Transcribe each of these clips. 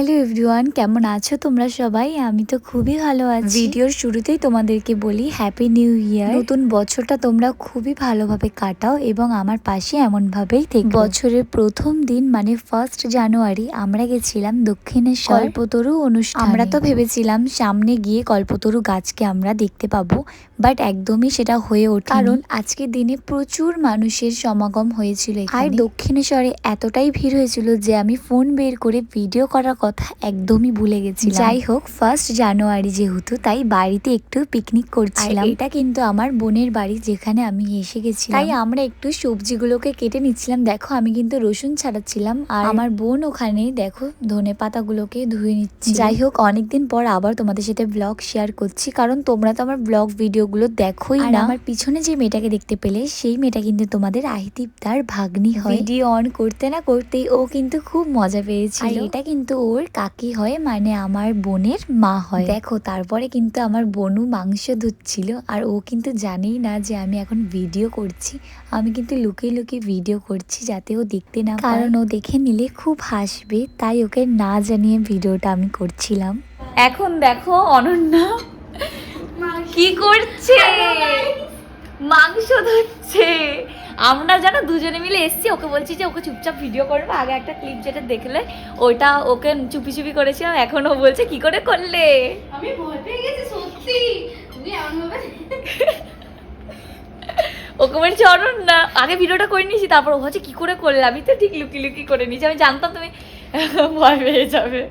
Hello everyone কেমন আছো তোমরা সবাই? আমি তো খুবই ভালো আছি। ভিডিওর শুরুতেই তোমাদেরকে বলি হ্যাপি নিউ ইয়ার নতুন বছরটা তোমরা খুবই ভালোভাবে কাটাও এবং আমার পাশে এমন ভাবেই থেকে। বছরের প্রথম দিন মানে ফার্স্ট জানুয়ারি আমরা গেছিলাম দক্ষিণেশ্বর কল্পতরু অনুষ্ঠান। আমরা তো ভেবেছিলাম সামনে গিয়ে কল্পতরু গাছকে আমরা দেখতে পাবো বাট একদমই সেটা হয়ে ওঠে কারণ আজকের দিনে প্রচুর মানুষের সমাগম হয়েছিল আর দক্ষিণেশ্বরে এতটাই ভিড় হয়েছিল যে আমি ফোন বের করে ভিডিও করার কথা একদমই ভুলে গেছি যাই হোক ফার্স্ট জানুয়ারি যেহেতু তাই বাড়িতে একটু পিকনিক করছিলাম। এটা কিন্তু আমার বোনের বাড়ি যেখানে আমি এসে গেছি তাই আমরা একটু সবজিগুলোকে কেটে নিচ্ছিলাম। দেখো আমি কিন্তু রসুন ছাড়াচ্ছিলাম আর আমার বোন ওখানে দেখো ধনে পাতাগুলোকে ধুয়ে নিচ্ছি। যাই হোক অনেকদিন পর আবার তোমাদের সাথে ব্লগ শেয়ার করছি। কারণ তোমরা তো আমার ব্লগ ভিডিওগুলো দেখোই না। আমার পিছনে যে মেয়েটাকে দেখতে পেলে সেই মেয়েটা কিন্তু তোমাদের আহিতিপদার ভাগ্নি হয়। ভিডিও অন করতে না করতেই ও কিন্তু খুব মজা পেয়েছিল। এটা কিন্তু ওর কাকি হয় মানে আমার বোনের মা হয়। দেখো, তারপরে কিন্তু আমার বোনু মাংস ধুচ্ছিল, আর ও কিন্তু জানেই না যে আমি এখন ভিডিও করছি। আমি কিন্তু লুকিয়ে লুকিয়ে ভিডিও করছি যাতে ও দেখতে না কারণ ও দেখে নিলে খুব হাসবে, তাই ওকে না জানিয়ে ভিডিওটা আমি করছিলাম। এখন দেখো অনন্যা কি করছে? মাংস ধরছে আমরা যেন দুজনে মিলে এসছি ওকে বলছি যে ওকে চুপচাপ ভিডিও করবে আগে একটা ক্লিপ যেটা দেখলে ওটা ওকে চুপি চুপি করেছিলাম এখন ও বলছে কি করে করলে? আমি ভয় পেয়ে গেছি সত্যি। তুমি ওকে বলছি অনন্যা আগে ভিডিওটা করে নিয়েছি তারপর ও হচ্ছে কি করে করলে? আমি তো ঠিক লুকি লুকি করে নিয়েছি আমি জানতাম তুমি ভয় পেয়ে যাবে।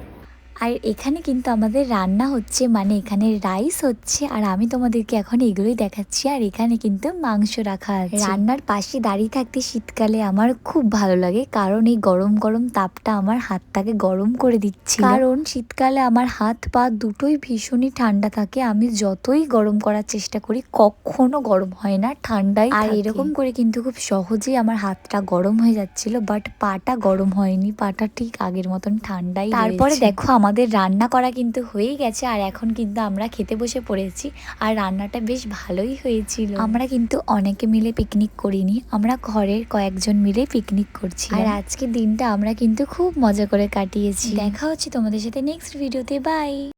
আর এখানে কিন্তু আমাদের রান্না হচ্ছে মানে এখানে রাইস হচ্ছে আর আমি তোমাদেরকে এখন এগুলোই দেখাচ্ছি আর এখানে কিন্তু মাংস রাখা আছে। রান্নার পাশে দাঁড়িয়ে থাকতে শীতকালে আমার খুব ভালো লাগে কারণ এই গরম গরম তাপটা আমার হাতটাকে গরম করে দিচ্ছে। কারণ শীতকালে আমার হাত পা দুটোই ভীষণই ঠান্ডা থাকে আমি যতই গরম করার চেষ্টা করি কখনো গরম হয় না ঠান্ডায় আর এরকম করে কিন্তু খুব সহজেই আমার হাতটা গরম হয়ে যাচ্ছিল বাট পাটা গরম হয়নি পাটা ঠিক আগের মতন ঠান্ডাই তারপরে। দেখো আমাদের রান্না করা কিন্তু হয়েই গেছে আর এখন কিন্তু আমরা খেতে বসে পড়েছি আর রান্নাটা বেশ ভালোই হয়েছিল। আমরা কিন্তু অনেকে মিলে পিকনিক করিনি আমরা ঘরের কয়েকজন মিলে পিকনিক করছি আর আজকে দিনটা আমরা কিন্তু খুব মজা করে কাটিয়েছি। দেখা হচ্ছে তোমাদের সাথে নেক্সট ভিডিওতে বাই